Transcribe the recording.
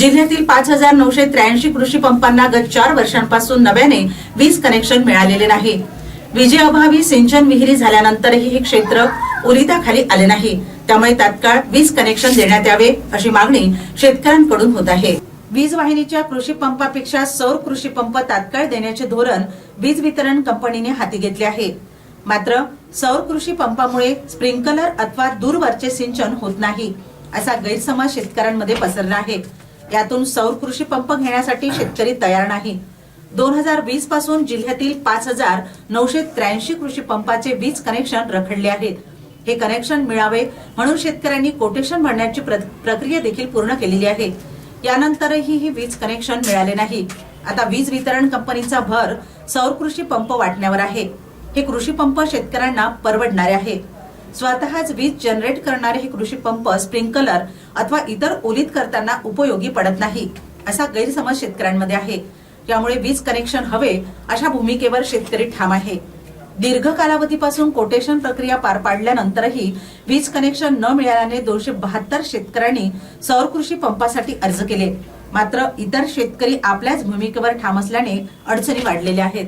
जिल्ह्यातील पाच हजार नऊशे त्र्याऐंशी कृषी पंपांना गत चार वर्षांपासून नव्याने वीज कनेक्शन मिळालेले नाही. विजेअभावी सिंचन विहिरी झाल्यानंतरही हे क्षेत्र उलिताखाली आले नाही. त्यामुळे तात्काळ वीज कनेक्शन देण्यात यावे अशी मागणी शेतकऱ्यांकडून होत आहे. वीज वाहिनीच्या कृषी पंपापेक्षा सौर कृषी पंप तात्काळ देण्याचे धोरण वीज वितरण कंपनीने हाती घेतले आहे. मात्र सौर कृषी पंपामुळे स्प्रिंकलर अथवा दूरवरचे सिंचन होत नाही असा गैरसमज शेतकऱ्यांमध्ये पसरला आहे. यातून सौर कृषी पंप घेण्यासाठी शेतकरी तयार नाही. दोन हजार वीसपासून जिल्ह्यातील पाच हजार नऊशे त्र्याऐंशी कृषी पंपाचे वीज कनेक्शन रखडले आहेत. हे कनेक्शन मिळावे म्हणून शेतकऱ्यांनी कोटेशन भरण्याची प्र- प्रक्रिया देखील पूर्ण केलेली आहे. यानंतरही ही वीज कनेक्शन मिळाले नाही. आता वीज वितरण कंपनीचा भर सौर कृषी पंप वाटण्यावर आहे. हे कृषी पंप शेतकऱ्यांना परवडणारे आहे. स्वतःच वीज जनरेट करणारे हे कृषी पंप स्प्रिंकलर अथवा इतर ओलीत करताना उपयोगी पडत नाही असा गैरसमज शेतकऱ्यांमध्ये आहे. त्यामुळे वीज कनेक्शन हवे अशा भूमिकेवर शेतकरी ठाम आहे. दीर्घ कालावधीपासून कोटेशन प्रक्रिया पार पाडल्यानंतरही वीज कनेक्शन न मिळाल्याने दोनशे बहात्तर शेतकऱ्यांनी सौर कृषी पंपासाठी अर्ज केले. मात्र इतर शेतकरी आपल्याच भूमिकेवर ठाम असल्याने अडचणी वाढलेल्या आहेत.